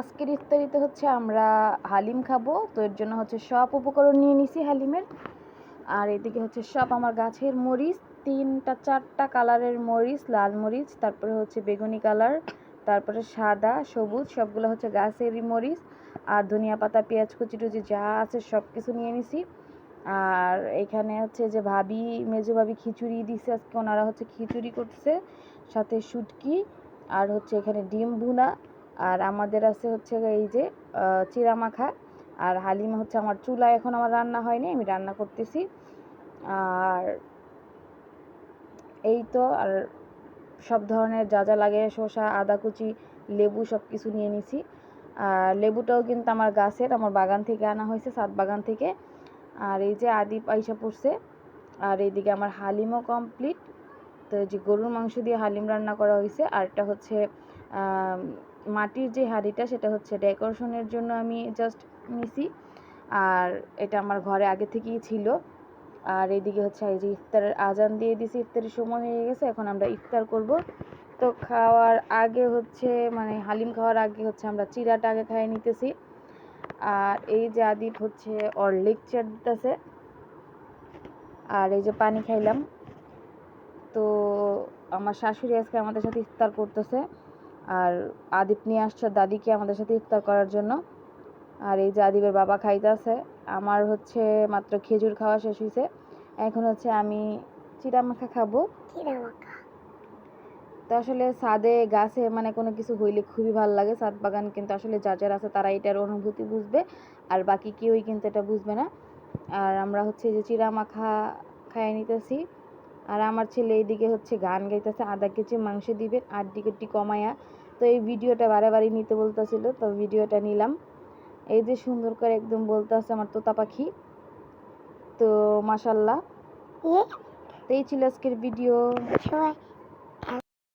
আজকের ইফতারিতে হচ্ছে আমরা হালিম খাব, তো এর জন্য হচ্ছে সব উপকরণ নিয়ে নিছি হালিমের। আর এদিকে হচ্ছে সব আমার গাছের মরিচ, তিনটা, চারটা কালারের মরিচ, লাল মরিচ, তারপরে হচ্ছে বেগুনি কালার, তারপরে সাদা, সবুজ, সবগুলো হচ্ছে গাছেরই মরিচ, আর ধনিয়া পাতা, পেঁয়াজ, কুচি টুচি যা আছে সব কিছু নিয়ে নিছি। আর এখানে হচ্ছে যে ভাবি, মেজো ভাবি খিচুড়ি দিছে, আজকে ওনারা হচ্ছে খিচুড়ি করছে সাথে শুটকি, আর হচ্ছে এখানে ডিম ভুনা। আর আমাদের আছে হচ্ছে এই যে চিড়া মাখা আর হালিম হচ্ছে আমার চুলা, এখন আমার রান্না হয়নি, আমি রান্না করতেছি। আর এই তো, আর সব ধরনের যা যা লাগে, শসা, আদা কুচি, লেবু সব কিছু নিয়ে নিছি। আর লেবুটাও কিন্তু আমার গাছের, আমার বাগান থেকে আনা হয়েছে, সাত বাগান থেকে। আর এই যে আদি পয়সা পড়ছে, আর এইদিকে আমার হালিমও কমপ্লিট তো যে গরুর মাংস দিয়ে হালিম রান্না করা হয়েছে, আর এটা হচ্ছে মাটির যে হাঁড়িটা সেটা হচ্ছে ডেকোরেশনের জন্য আমি জাস্ট নিছি। আর এটা আমার ঘরে আগে থেকেই ছিল। আর এদিকে হচ্ছে এই যে ইফতারের আজান দিয়ে দিছি, ইফতারের সময় হয়ে গেছে, এখন আমরা ইফতার করব। তো খাওয়ার আগে হচ্ছে মানে হালিম খাওয়ার আগে হচ্ছে আমরা চিরাটা আগে খাইয়ে নিতেছি। আর এই যে আদিপ হচ্ছে, ওর লেকচার দিতেছে। আর এই যে পানি খাইলাম। তো আমার শাশুড়ি আজকে আমাদের সাথে ইফতার করতেছে। আর আদিপ নিয়ে আসছে দাদিকে আমাদের সাথে ইফতার করার জন্য। আর এই যে আদিবের বাবা খাইতেছে আমার হচ্ছে মাত্র খেজুর খাওয়া শেষ হয়েছে এখন হচ্ছে আমি চিড়া মাখা খাব তো আসলে ছাদে গাছে মানে কোনো কিছু হইলে খুবই ভালো লাগে ছাদ বাগান কিন্তু আসলে যার যার আছে তারা এটার অনুভূতি বুঝবে আর বাকি কেউই কিন্তু এটা বুঝবে না। আর আমরা হচ্ছে যে চিড়া মাখা খাইয়ে নিতেছি। আর আমার ছেলে এইদিকে হচ্ছে গান গাইতেছে আধা কেজি মাংস দিবেন আর টিকিটটি কমায়া। তো এই ভিডিওটা বাড়াবাড়ি নিতে বলতেছিল তো ভিডিওটা নিলাম। এই যে সুন্দর করে একদম বলতেছে আমার তোতা পাখি। তো মাশাল্লাহ। তো এই ছিল আজকের ভিডিও।